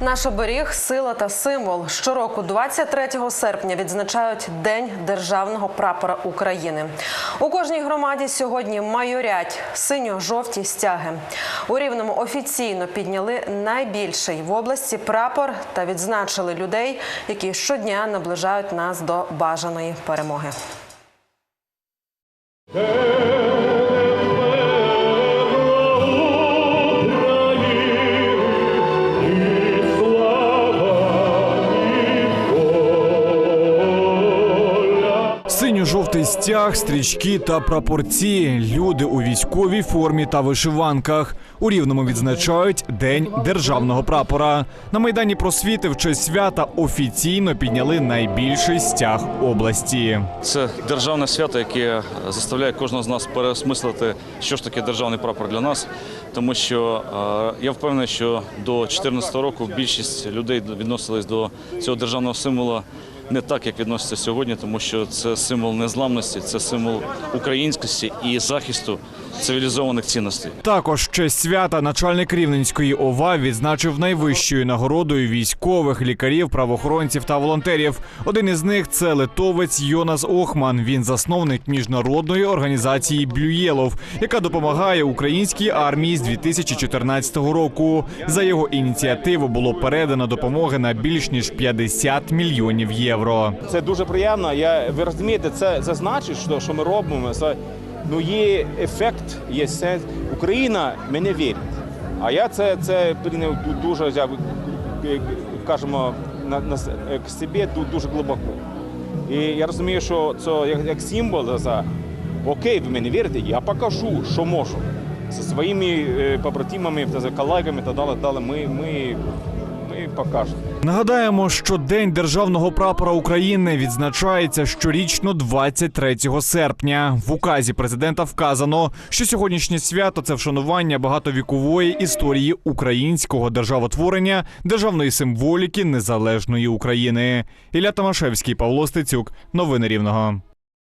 Наш оберіг сила та символ. Щороку, 23 серпня, відзначають День державного прапора України. У кожній громаді сьогодні майорять синьо-жовті стяги. У рівному офіційно підняли найбільший в області прапор та відзначили людей, які щодня наближають нас до бажаної перемоги. Синьо-жовтий стяг, стрічки та прапорці. Люди у військовій формі та вишиванках. У рівному відзначають День державного прапора. На майдані просвіти в честь свята офіційно підняли найбільший стяг області. Це державне свято, яке заставляє кожного з нас переосмислити, що ж таке державний прапор для нас. Тому що е, я впевнений, що до 2014 року більшість людей відносились до цього державного символа не так, як відносяться сьогодні, тому що це символ незламності, це символ українськості і захисту цивілізованих цінностей. Також честь свята начальник Рівненської ОВА відзначив найвищою нагородою військових, лікарів, правоохоронців та волонтерів. Один із них це литовець Йонас Охман. Він засновник міжнародної організації Блюєлов, яка допомагає українській армії з 2014 року. За його ініціативу було передано допомоги на більш ніж 50 мільйонів євро. Це дуже приємно. Я ви розумієте, це, це значить, що, що ми робимо. Це ну є ефект, є сенс. Україна мене вірить. А я це, це дуже я, кажемо на, на к собі дуже глибоко. І я розумію, що це як, як символ за окей, ви мене вірите, я покажу, що можу. Зі своїми е, побратимами, колегами та далі, далі ми, ми, ми покажемо. Нагадаємо, що День державного прапора України відзначається щорічно 23 серпня. В указі президента вказано, що сьогоднішнє свято це вшанування багатовікової історії українського державотворення, державної символіки незалежної України. Ілля Томашевський, Павло Стецюк. Новини Рівного.